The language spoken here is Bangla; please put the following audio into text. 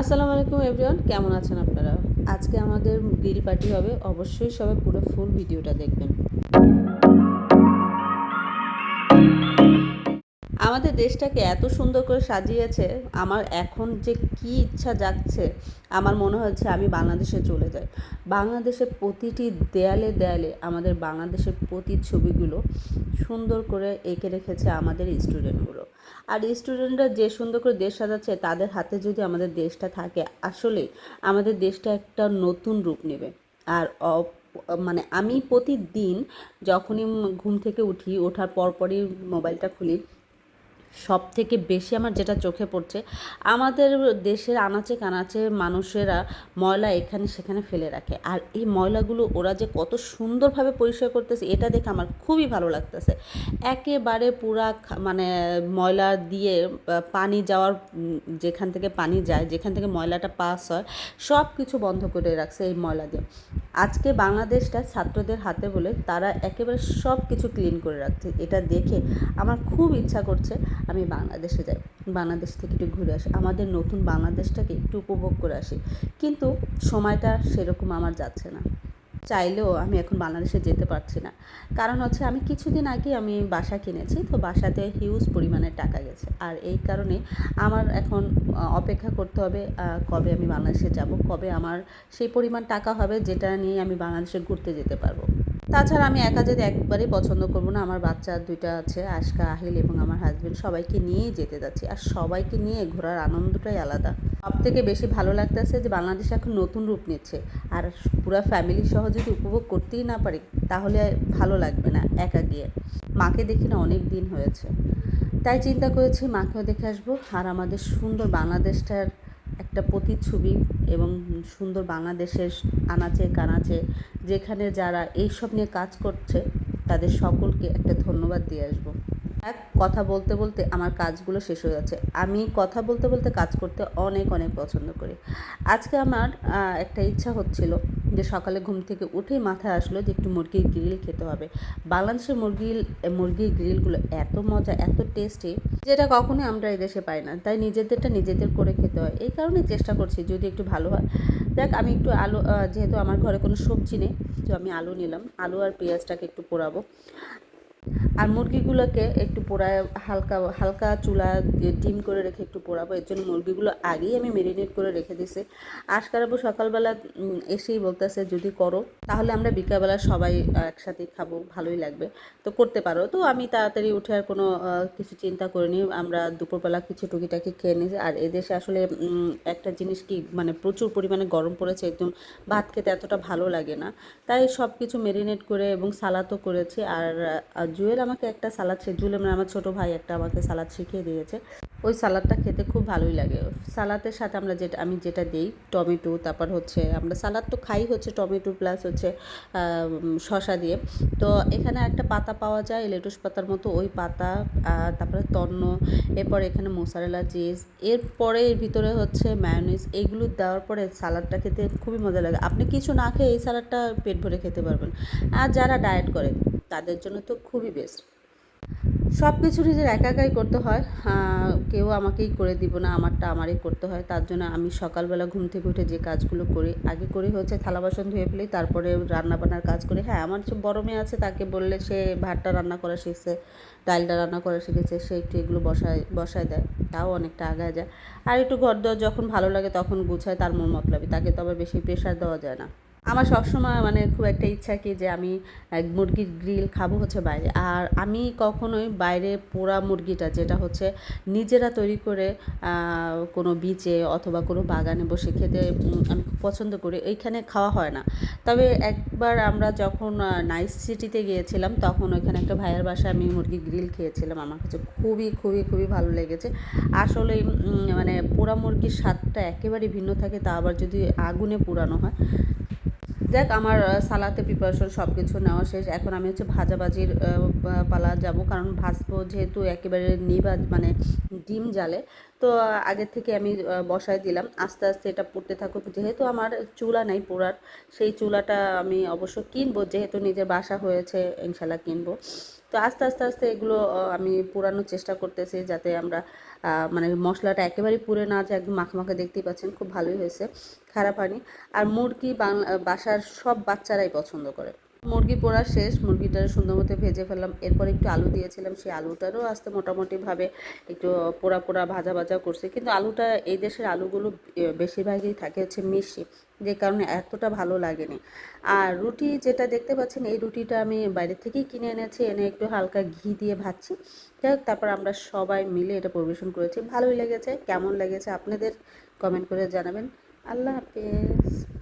আসসালামু আলাইকুম এভরিওয়ান, কেমন আছেন আপনারা? আজকে আমাদের গ্রিল পার্টি হবে, অবশ্যই সবাই পুরো ফুল ভিডিওটা দেখবেন। আমাদের দেশটাকে এত সুন্দর করে সাজিয়েছে, আমার এখন যে কি ইচ্ছা জাগছে, আমার মনে হচ্ছে আমি বাংলাদেশে চলে যাই। বাংলাদেশের প্রতিটি দেয়ালে দেয়ালে আমাদের বাংলাদেশের প্রতিচ্ছবিগুলো সুন্দর করে এঁকে রেখেছে আমাদের স্টুডেন্টগুলো। আর স্টুডেন্টরা যে সুন্দর করে দেশ সাজাচ্ছে, তাদের হাতে যদি আমাদের দেশটা থাকে, আসলে আমাদের দেশটা একটা নতুন রূপ নেবে। আর মানে আমি প্রতিদিন যখনই ঘুম থেকে উঠি, ওঠার পরপরই মোবাইলটা খুলি সব থেকে বেশি আমার যেটা চোখে পড়ছে, আমাদের দেশের আনাচে কানাচে মানুষেরা ময়লা এখানে সেখানে ফেলে রাখে। আর এই ময়লাগুলো ওরা যে কত সুন্দরভাবে পরিষ্কার করতেছে, এটা দেখে আমার খুবই ভালো লাগতেছে। একেবারে পুরা মানে ময়লা দিয়ে পানি যাওয়ার যেখান থেকে পানি যায়, যেখান থেকে ময়লাটা পাস হয় সব কিছু বন্ধ করে রাখছে এই ময়লা দিয়ে। আজকে বাংলাদেশটা ছাত্রদের হাতে বলে তারা একেবারে সব কিছু ক্লিন করে রাখছে। এটা দেখে আমার খুব ইচ্ছা করছে আমি বাংলাদেশে যাই, বাংলাদেশ থেকে একটু ঘুরে আসি, আমাদের নতুন বাংলাদেশটাকে একটু উপভোগ করে আসি। কিন্তু সময়টা সেরকম আমার যাচ্ছে না। চাইলেও আমি এখন বাংলাদেশে যেতে পারছি না। কারণ হচ্ছে আমি কিছুদিন আগে আমি বাসা কিনেছি, তো বাসাতে হিউজ পরিমাণে টাকা গেছে। আর এই কারণে আমার এখন অপেক্ষা করতে হবে কবে আমি বাংলাদেশে যাব, কবে আমার সেই পরিমাণ টাকা হবে, যেটা নিয়ে আমি বাংলাদেশে ঘুরতে যেতে পারব। তাছাড়া আমি একা যেতে একবারেই পছন্দ করব না। আমার বাচ্চা দুইটা আছে, আশকা, আহিল এবং আমার হাজবেন্ড সবাইকে নিয়েই যেতে যাচ্ছি। আর সবাইকে নিয়ে ঘোরার আনন্দটাই আলাদা। সব থেকে বেশি ভালো লাগতেছে যে বাংলাদেশ এখন নতুন রূপ নিচ্ছে। আর পুরো ফ্যামিলি সহ যদি উপভোগ করতেই না পারি, তাহলে ভালো লাগবে না একা গিয়ে। মাকে দেখি না অনেক দিন হয়েছে। তাই চিন্তা করেছি মাকেও দেখে আসব। আর আমাদের সুন্দর বাংলাদেশটার একটা প্রতিচ্ছবি এবং সুন্দর বাংলাদেশের আনাচে কানাচে, যেখানে যারা এইসব নিয়ে কাজ করছে, তাদের সকলকে একটা ধন্যবাদ দিয়ে আসব। এক, কথা বলতে বলতে আমার কাজগুলো শেষ হয়ে যাচ্ছে। আমি কথা বলতে বলতে কাজ করতে অনেক অনেক পছন্দ করি। আজকে আমার একটা ইচ্ছা হচ্ছিল যে সকালে ঘুম থেকে উঠেই মাথায় আসলো যে একটু মুরগির গ্রিল খেতে হবে। বাংলাদেশের মুরগির মুরগির গ্রিলগুলো এত মজা, এত টেস্টি। যেটা কখনোই আমরা এদেশে দেশে পাই না। তাই নিজেদেরটা নিজেদের করে খেতে হয়। এই কারণে চেষ্টা করছি যদি একটু ভালো হয়। দেখ, আমি একটু আলু যেহেতু আমার ঘরে কোনো সবজি নেই, তো আমি আলু নিলাম। আলু আর পেঁয়াজটাকে একটু পোড়াবো। আর মুরগিগুলোকে একটু পোড়ায়, হালকা হালকা চুলা ডিম করে রেখে একটু পোড়াবো। এর জন্য মুরগিগুলো আগেই আমি মেরিনেট করে রেখে দিছি আজকারাবু সকালবেলা এসেই বলতেছে যদি করো, তাহলে আমরা বিকালবেলা সবাই একসাথেই খাব, ভালোই লাগবে। তো করতে পারো। তো আমি তাড়াতাড়ি উঠে আর কোনো কিছু চিন্তা করিনি। আমরা দুপুরবেলা কিছু টুকিটাকি খেয়ে নিয়েছি। আর এদেশে আসলে একটা জিনিস কি মানে প্রচুর পরিমাণে গরম পড়েছে একদম, ভাত খেতে এতটা ভালো লাগে না। তাই সব কিছু মেরিনেট করে এবং সালাদও করেছি। আর জুয়েল আমাকে একটা সালাদ জুয়েল মানে আমার ছোটো ভাই একটা আমাকে সালাদ শিখিয়ে দিয়েছে। ওই সালাদটা খেতে খুব ভালোই লাগে। সালাদের সাথে আমরা যেটা আমি যেটা দিই, টমেটো, তারপর হচ্ছে আমরা সালাদ তো খাই হচ্ছে টমেটো প্লাস হচ্ছে শসা দিয়ে। তো এখানে একটা পাতা পাওয়া যায়, লেটুস পাতার মতো ওই পাতা তারপরে তন্ন, এরপর এখানে মোসারেলা চিজ এরপরে এর ভিতরে হচ্ছে ম্যায়োনিজ এইগুলো দেওয়ার পরে সালাদটা খেতে খুবই মজা লাগে। আপনি কিছু না খেয়ে এই সালাদটা পেট ভরে খেতে পারবেন। আর যারা ডায়েট করে তাদের জন্য তো খুবই বেস্ট সব কিছু নিজের একা একাই করতে হয়। কেউ আমাকেই করে দিব না, আমারটা আমারই করতে হয়। তার জন্য আমি সকালবেলা ঘুম থেকে উঠে যে কাজগুলো করি, আগে করি হচ্ছে থালা বাসন ধুয়ে ফেলি, তারপরে রান্নাবান্নার কাজ করি। হ্যাঁ আমার যে বড় মেয়ে আছে, তাকে বললে সে ভাতটা রান্না করা শিখছে, ডালটা রান্না করা শিখেছে, সে একটু এগুলো বসায় বসায় দেয়। তাও অনেকটা আগায় যায়। আর একটু ঘর দর যখন ভালো লাগে তখন গুছায়, তার মন মতলবই। তাকে তো আবার বেশি প্রেশার দেওয়া যায় না। আমার সবসময় মানে খুব একটা ইচ্ছা কি যে আমি মুরগির গ্রিল খাব হচ্ছে বাইরে। আর আমি কখনোই বাইরে পোড়া মুরগিটা, যেটা হচ্ছে নিজেরা তৈরি করে কোনো বিচে অথবা কোনো বাগানে বসে খেতে আমি খুব পছন্দ করি, এইখানে খাওয়া হয় না। তবে একবার আমরা যখন নাইস সিটিতে গিয়েছিলাম, তখন ওইখানে একটা ভাইয়ের বাসায় আমি মুরগি গ্রিল খেয়েছিলাম। আমার কাছে খুবই খুবই খুবই ভালো লেগেছে। আসলে মানে পোড়া মুরগির স্বাদটা একেবারেই ভিন্ন থাকে, তা আবার যদি আগুনে পোড়ানো হয়। দেখ, আমার সালাতে প্রিপারেশন সব কিছু নেওয়া শেষ। এখন আমি হচ্ছে ভাজাভাজির পালা যাব। কারণ ভাজবো যেহেতু একেবারে নিভা মানে ডিম জালে। তো আগের থেকে আমি বসায় দিলাম। আস্তে আস্তে এটা পড়তে থাকুক। যেহেতু আমার চুলা নাই পোড়ার, সেই চুলাটা আমি অবশ্য কিনবো। যেহেতু নিজের বাসা হয়েছে, ইনশাল্লাহ কিনবো। তো আস্তে আস্তে আস্তে এগুলো আমি পুরানোর চেষ্টা করতেছি যাতে আমরা মানে মশলাটা একেবারেই পুড়ে না যায়। একদম মাখা মাখা দেখতেই পাচ্ছেন, খুব ভালোই হয়েছে। খারাপ হয়নি। আর মুরগি বাংলা, বাসার সব বাচ্চারাই পছন্দ করে। মুরগি পোড়া শেষ, মুরগিটা সুন্দর মতো ভেজে ফেললাম। এরপর একটু আলু দিয়েছিলাম, সেই আলুটারও আস্তে মোটামুটিভাবে একটু পোড়া পোড়া ভাজা ভাজা করছে। কিন্তু আলুটা এই দেশের আলুগুলো বেশিরভাগই থাকে হচ্ছে মিষ্টি, যে কারণে এতটা ভালো লাগেনি। আর রুটি যেটা দেখতে পাচ্ছেন, এই রুটিটা আমি বাইরে থেকেই কিনে এনেছি, এনে একটু হালকা ঘি দিয়ে ভাজছি। যাই তারপর আমরা সবাই মিলে এটা পরিবেশন করেছি। ভালোই লেগেছে, কেমন লেগেছে আপনাদের কমেন্ট করে জানাবেন। আল্লাহ হাফেজ।